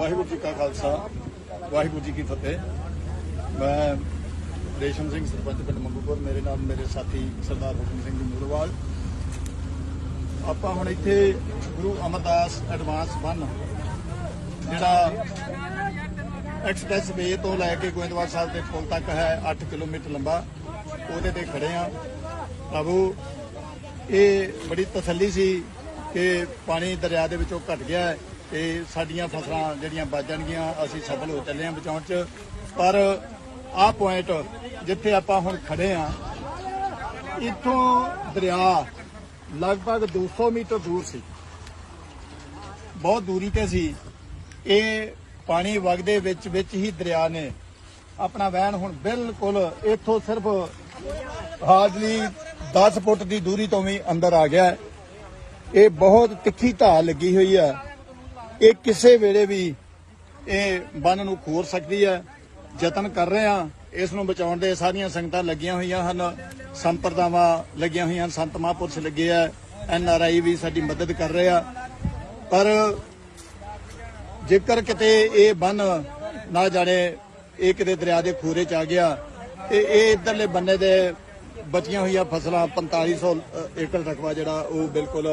ਵਾਹਿਗੁਰੂ ਜੀ ਕਾ ਖਾਲਸਾ, ਵਾਹਿਗੁਰੂ ਜੀ ਕੀ ਫਤਿਹ। ਮੈਂ ਰੇਸ਼ਮ ਸਿੰਘ, ਸਰਪੰਚ ਪਿੰਡ ਮੰਗੂਪੁਰ, ਮੇਰੇ ਨਾਲ ਮੇਰੇ ਸਾਥੀ ਸਰਦਾਰ ਹੁਕਮ ਸਿੰਘ ਜੀ ਮੂਰਵਾਲ। ਆਪਾਂ ਹੁਣ ਇੱਥੇ ਗੁਰੂ ਅਮਰਦਾਸ ਐਡਵਾਂਸ 1 ਜਿਹੜਾ ਐਕਸਪ੍ਰੈਸ ਵੇ ਤੋਂ ਲੈ ਕੇ ਗੋਇੰਦਵਾਲ ਸਾਹਿਬ ਦੇ ਪੁਲ ਤੱਕ ਹੈ 8 ਕਿਲੋਮੀਟਰ ਲੰਬਾ, ਉਹਦੇ ਤੇ ਖੜੇ ਆ ਪ੍ਰਭੂ, ਇਹ ਬੜੀ ਤਸੱਲੀ ਸੀ ਕਿ ਪਾਣੀ ਦਰਿਆ ਦੇ ਵਿੱਚੋਂ ਘਟ ਗਿਆ ਹੈ। ਤੇ ਸਾਡੀਆਂ ਫਸਲਾਂ ਜਿਹੜੀਆਂ ਬਚ ਜਾਣਗੀਆਂ, ਅਸੀਂ ਸਫਲ ਹੋ ਚੱਲੇ ਹਾਂ ਬਚਾਉਣ ਚ। ਪਰ ਆਹ ਪੁਆਇੰਟ ਜਿੱਥੇ ਆਪਾਂ ਹੁਣ ਖੜੇ ਆ ਇੱਥੋਂ ਦਰਿਆ ਲਗਭਗ 200 ਮੀਟਰ ਦੂਰ ਸੀ। ਬਹੁਤ ਦੂਰੀ ਤੇ ਸੀ। ਇਹ ਪਾਣੀ ਵਗਦੇ ਵਿੱਚ ਵਿੱਚ ਹੀ ਦਰਿਆ ਨੇ ਆਪਣਾ ਵਹਿਣ ਹੁਣ ਬਿਲਕੁਲ ਇੱਥੋਂ ਸਿਰਫ ਹਾਰਡਲੀ 10 ਫੁੱਟ ਦੀ ਦੂਰੀ ਤੋਂ ਵੀ ਅੰਦਰ ਆ ਗਿਆ। ਇਹ ਬਹੁਤ ਤਿੱਖੀ ਢਾਲ ਲੱਗੀ ਹੋਈ ਹੈ। ਇਹ ਕਿਸੇ ਵੇਲੇ ਵੀ ਇਹ ਬੰਨ ਨੂੰ ਖੋਰ ਸਕਦੀ ਹੈ। ਯਤਨ ਕਰ ਰਹੇ ਆ ਇਸ ਨੂੰ ਬਚਾਉਣ ਦੇ ਸਾਰੀਆਂ ਸੰਗਤਾਂ ਲੱਗੀਆਂ ਹੋਈਆਂ ਹਨ। ਸੰਪਰਦਾਵਾਂ ਲੱਗੀਆਂ ਹੋਈਆਂ ਹਨ। ਸੰਤ ਮਹਾਂਪੁਰਸ਼ ਲੱਗੇ ਆ। ਐਨ ਆਰ ਆਈ ਵੀ ਸਾਡੀ ਮਦਦ ਕਰ ਰਹੇ ਆ। ਪਰ ਜੇਕਰ ਕਿਤੇ ਇਹ ਬੰਨ ਨਾ ਜਾਣੇ, ਇਹ ਕਿਤੇ ਦਰਿਆ ਦੇ ਖੂਰੇ ਚ ਆ ਗਿਆ, ਤੇ ਇਹ ਇਧਰਲੇ ਬੰਨੇ ਦੇ ਬਚੀਆਂ ਹੋਈਆਂ ਫਸਲਾਂ 4500 ਏਕੜ ਰਕਬਾ ਜਿਹੜਾ ਉਹ ਬਿਲਕੁਲ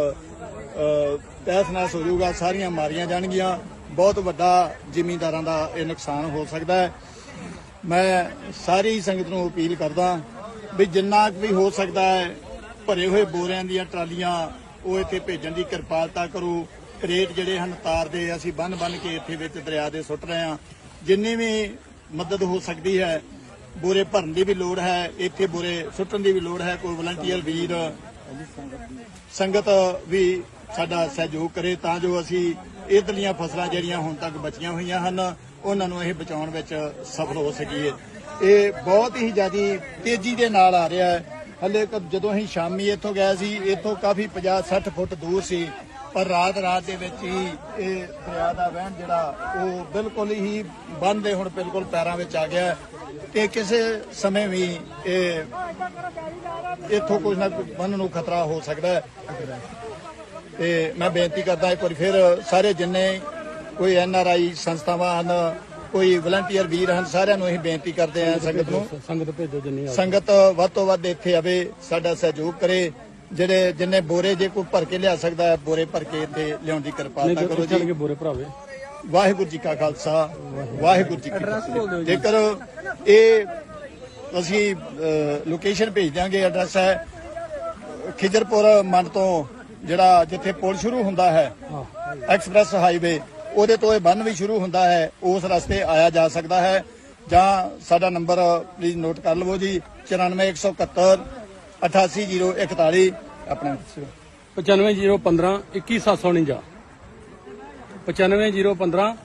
ਤਹਿਸ ਨਹਿਸ ਹੋ ਜਾਊਗਾ, ਸਾਰੀਆਂ ਮਾਰੀਆਂ ਜਾਣਗੀਆਂ। ਬਹੁਤ ਵੱਡਾ ਜ਼ਿਮੀਂਦਾਰਾਂ ਦਾ ਇਹ ਨੁਕਸਾਨ ਹੋ ਸਕਦਾ ਹੈ। ਮੈਂ ਸਾਰੀ ਸੰਗਤ ਨੂੰ ਅਪੀਲ ਕਰਦਾ ਵੀ ਜਿੰਨਾ ਵੀ ਹੋ ਸਕਦਾ ਹੈ, ਭਰੇ ਹੋਏ ਬੋਰਿਆਂ ਦੀਆਂ ਟਰਾਲੀਆਂ, ਉਹ ਇੱਥੇ ਭੇਜਣ ਦੀ ਕਿਰਪਾਲਤਾ ਕਰੋ। ਕਰੇਟ ਜਿਹੜੇ ਹਨ, ਤਾਰ ਦੇ, ਅਸੀਂ ਬੰਨ ਬੰਨ ਕੇ ਇੱਥੇ ਵਿੱਚ ਦਰਿਆ ਦੇ ਸੁੱਟ ਰਹੇ ਹਾਂ। ਜਿੰਨੀ ਵੀ ਮਦਦ ਹੋ ਸਕਦੀ ਹੈ, ਬੋਰੇ ਭਰਨ ਦੀ ਵੀ ਲੋੜ ਹੈ, ਇੱਥੇ ਬੋਰੇ ਸੁੱਟਣ ਦੀ ਵੀ ਲੋੜ ਹੈ। ਕੋਈ ਵਲੰਟੀਅਰ ਵੀਰ, ਸੰਗਤ ਵੀ ਸਾਡਾ ਸਹਿਯੋਗ ਕਰੇ ਤਾਂ ਜੋ ਅਸੀਂ ਇਧਰਲੀਆਂ ਫਸਲਾਂ ਜਿਹੜੀਆਂ ਹੁਣ ਤੱਕ ਬਚੀਆਂ ਹੋਈਆਂ ਹਨ, ਉਹਨਾਂ ਨੂੰ ਇਹ ਬਚਾਉਣ ਵਿੱਚ ਸਫਲ ਹੋ ਸਕੀਏ। ਇਹ ਬਹੁਤ ਹੀ ਜ਼ਿਆਦੀ ਤੇਜ਼ੀ ਦੇ ਨਾਲ ਆ ਰਿਹਾ ਹੈ। ਹਲੇ ਜਦੋਂ ਅਸੀਂ ਸ਼ਾਮੀ ਇੱਥੋਂ ਗਏ ਸੀ, ਇੱਥੋਂ ਕਾਫੀ 50 60 ਫੁੱਟ ਦੂਰ ਸੀ, ਪਰ ਰਾਤ ਰਾਤ ਦੇ ਵਿੱਚ ਹੀ ਇਹ ਦਰਿਆ ਦਾ ਵਹਿਣ ਜਿਹੜਾ, ਉਹ ਬਿਲਕੁਲ ਹੀ ਬੰਦ ਦੇ ਹੁਣ ਬਿਲਕੁਲ ਪੈਰਾਂ ਵਿੱਚ ਆ ਗਿਆ ਤੇ ਕਿਸੇ ਸਮੇਂ ਵੀ ਇਹ ਇੱਥੋਂ ਕੁਝ ਨਾ ਕੁਝ ਬੰਨ ਨੂੰ ਖਤਰਾ ਹੋ ਸਕਦਾ ਹੈ। ਤੇ ਮੈਂ ਬੇਨਤੀ ਕਰਦਾ ਇੱਕ ਵਾਰੀ ਫਿਰ ਸਾਰੇ ਜਿੰਨੇ ਕੋਈ ਐਨ ਆਰ ਆਈ ਸੰਸਥਾਵਾਂ ਹਨ ਕੋਈ ਵਲੰਟੀਅਰ ਵੀਰ ਹਨ ਸਾਰਿਆਂ ਨੂੰ ਅਸੀਂ ਬੇਨਤੀ ਕਰਦੇ ਹਾਂ ਸੰਗਤ ਨੂੰ। ਸੰਗਤ ਭੇਜੋ ਜਿੰਨੀ ਆ ਸੰਗਤ ਵੱਧ ਤੋਂ ਵੱਧ ਇੱਥੇ ਆਵੇ ਸਾਡਾ ਸਹਿਯੋਗ ਕਰੇ ਜਿਹੜੇ ਜਿੰਨੇ ਬੋਰੇ ਜੇ ਕੋਈ ਭਰ ਕੇ ਲਿਆ ਸਕਦਾ ਹੈ ਬੋਰੇ ਭਰ ਕੇ ਇੱਥੇ ਲਿਆਉਣ ਦੀ ਕਿਰਪਾਲਤਾ ਕਰੋ ਚੱਲ ਜੀ। ਕੇ ਬੋਰੇ ਭਰਾਵੇ। ਵਾਹਿਗੁਰੂ ਜੀ ਕਾ ਖਾਲਸਾ ਵਾਹਿਗੁਰੂ। ਜੀ ਕੀ ਫਤਿਹ। ਜੇਕਰ ਇਹ ਅਸੀਂ ਲੋਕੇਸ਼ਨ ਭੇਜ ਦਿਆਂਗੇ ਐਡਰੈਸ ਹੈ ਖਿਜਰਪੁਰ ਮੰਡ ਤੋਂ ਜਿਹੜਾ ਜਿੱਥੇ ਪੁਲ ਸ਼ੁਰੂ ਹੁੰਦਾ ਹੈ, ਐਕਸਪ੍ਰੈਸ ਹਾਈਵੇ, ਉਹਦੇ ਤੋਂ ਇਹ ਬੰਨ ਵੀ ਸ਼ੁਰੂ ਹੁੰਦਾ ਹੈ, ਉਸ ਰਸਤੇ ਆਇਆ ਜਾ ਸਕਦਾ ਹੈ। ਜਾਂ ਸਾਡਾ ਨੰਬਰ ਪਲੀਜ਼ ਨੋਟ ਕਰ ਲਵੋ ਜੀ 94171 88041 ਆਪਣਾ ਦੱਸਿਓ। 95015 21749 95015